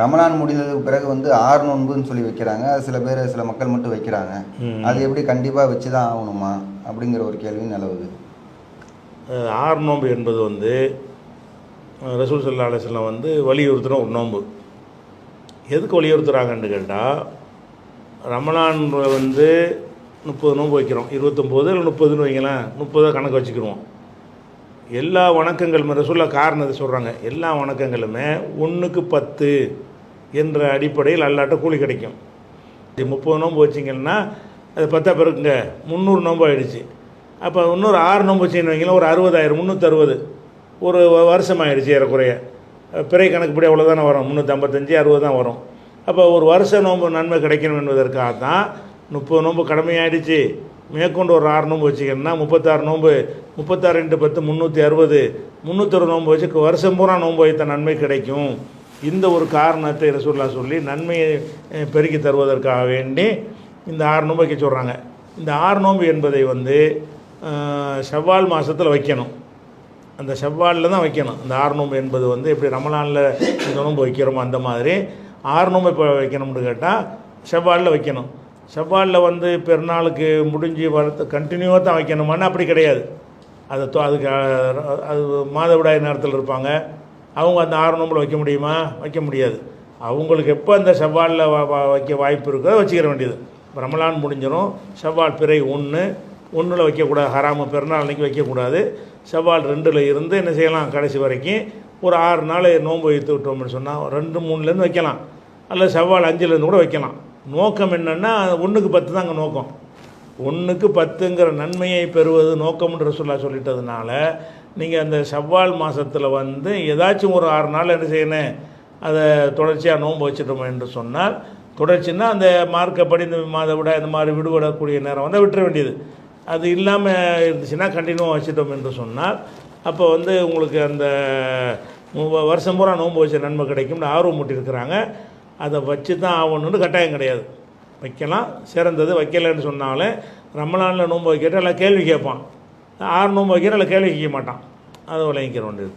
ரமலான் முடிந்ததுக்கு பிறகு வந்து ஆறு நோன்புன்னு சொல்லி வைக்கிறாங்க. அது சில பேர் சில மக்கள் மட்டும் வைக்கிறாங்க. அது எப்படி கண்டிப்பாக வச்சு தான் ஆகணுமா? அப்படிங்கிற ஒரு கேள்வி நிலவுது. ஆறு நோன்பு என்பது வந்து ரசூல் சல்லா அலிஸ்லாம் வந்து வலியுறுத்துகிற ஒரு நோன்பு. எதுக்கு வலியுறுத்துகிறாங்கன்னு கேட்டால் ரமலான் வந்து முப்பது நோன்பு வைக்கிறோம். இருபத்தொம்போது இல்லை முப்பதுன்னு வைங்களேன் முப்பதை கணக்கு வச்சுக்கிடுவோம் எல்லா வணக்கங்களுமே ரசூல்லா காரணத்தை சொல்கிறாங்க எல்லா வணக்கங்களுமே ஒன்றுக்கு பத்து என்ற அடிப்படையில் அல்லாட்ட கூலி கிடைக்கும். இது முப்பது நோன்பு வச்சிங்கன்னா அது பத்தா பிறகுங்க முந்நூறு நோன்பு ஆகிடுச்சு அப்போ இன்னொரு ஆறு நோன்பு வச்சுன்னு வைங்களேன் ஒரு அறுபதாயிரம் முந்நூற்றறுபது ஒரு வருஷம் ஆயிடுச்சு ஏறக்குறைய. பிறை கணக்குப்படி அவ்வளோதானே வரும். முந்நூற்றம்பத்தஞ்சு அறுபது தான் வரும். அப்போ ஒரு வருஷ நோன்பு நன்மை கிடைக்கணும் என்பதற்காக தான் முப்பது நோன்பு கடமையாயிடுச்சு. மேற்கொண்டு ஒரு ஆறு நோன்பு வச்சுக்கணும்னா முப்பத்தாறு நோன்பு முப்பத்தாறு ரெண்டு பத்து முந்நூற்றி அறுபது முந்நூற்றொரு நோன்பு வச்சு வருஷம் பூரா நோன்பு வைத்த நன்மை கிடைக்கும். இந்த ஒரு காரணத்தை ரசூல்லா சொல்லி நன்மையை பெருக்கி தருவதற்காக வேண்டி இந்த ஆறு நோன்பு வைக்க சொல்கிறாங்க இந்த ஆறு நோன்பு என்பதை வந்து செவ்வால் மாதத்தில் வைக்கணும். அந்த செவ்வாலில் தான் வைக்கணும். இந்த ஆறு நோன்பு என்பது வந்து எப்படி ரமலானில் இந்த நோன்பு வைக்கிறோமோ அந்த மாதிரி ஆறு நோன்பு இப்போ வைக்கணும்னு கேட்டால் செவ்வாலில் வைக்கணும். செவ்வாலில் வந்து பெருநாளுக்கு முடிஞ்சு வரத்து கண்டினியூவாக தான் வைக்கணுமான்னு அப்படி கிடையாது. அது தோ அதுக்கு அது மாதவிடாய் நேரத்தில் இருப்பாங்க. அவங்க அந்த ஆறு நோம்பில் வைக்க முடியுமா? வைக்க முடியாது. அவங்களுக்கு எப்போ அந்த செவ்வாலில் வைக்க வாய்ப்பு இருக்கோ வச்சுக்கிற வேண்டியது. ரமலான் முடிஞ்சிடும் செவ்வால் பிறை ஒன்று ஒன்றில் வைக்கக்கூடாது. ஹராம பெருநாள் அன்னைக்கு வைக்கக்கூடாது. செவ்வால் ரெண்டில் இருந்து என்ன செய்யலாம்? கடைசி வரைக்கும் ஒரு ஆறு நாள் நோன்பு வைத்து விட்டோம்னு சொன்னால் ரெண்டு மூணுலேருந்து வைக்கலாம். அல்லது செவ்வால் அஞ்சுலேருந்து கூட வைக்கலாம். நோக்கம் என்னென்னா ஒன்றுக்கு பத்து தான் அங்கே நோக்கம். ஒன்றுக்கு பத்துங்கிற நன்மையை பெறுவது நோக்கம்ன்ற சொல்ல சொல்லிட்டதுனால நீங்கள் அந்த செவ்வால் மாதத்தில் வந்து ஏதாச்சும் ஒரு ஆறு நாள் என்ன செய்யணும்? அதை தொடர்ச்சியாக நோன்பு வச்சுட்டோம் என்று சொன்னால் தொடர்ச்சின்னா அந்த மார்க்கப்படி இந்த மாதவிட இந்த மாதிரி விடுபடக்கூடிய நேரம் வந்து விட்டுற வேண்டியது. அது இல்லாமல் இருந்துச்சுன்னா கண்டினியூவாக வச்சுட்டோம் என்று சொன்னால் அப்போ வந்து உங்களுக்கு அந்த வருஷம் பூரா நோன்பு வச்ச நன்மை கிடைக்கும்னு ஆர்வம் மூட்டியிருக்கிறாங்க. அதை வச்சு தான் ஆகணும்னு கட்டாயம் கிடையாது. வைக்கலாம். சிறந்தது வைக்கலைன்னு சொன்னாலும் ரமலானில் நோன்பு வைக்கிற எல்லாம் கேள்வி கேட்பான். ஆறு நோன்பு வைக்கிற எல்லாம் கேள்வி கேட்க மாட்டான். அதை விளங்கிக்கிற வேண்டியது.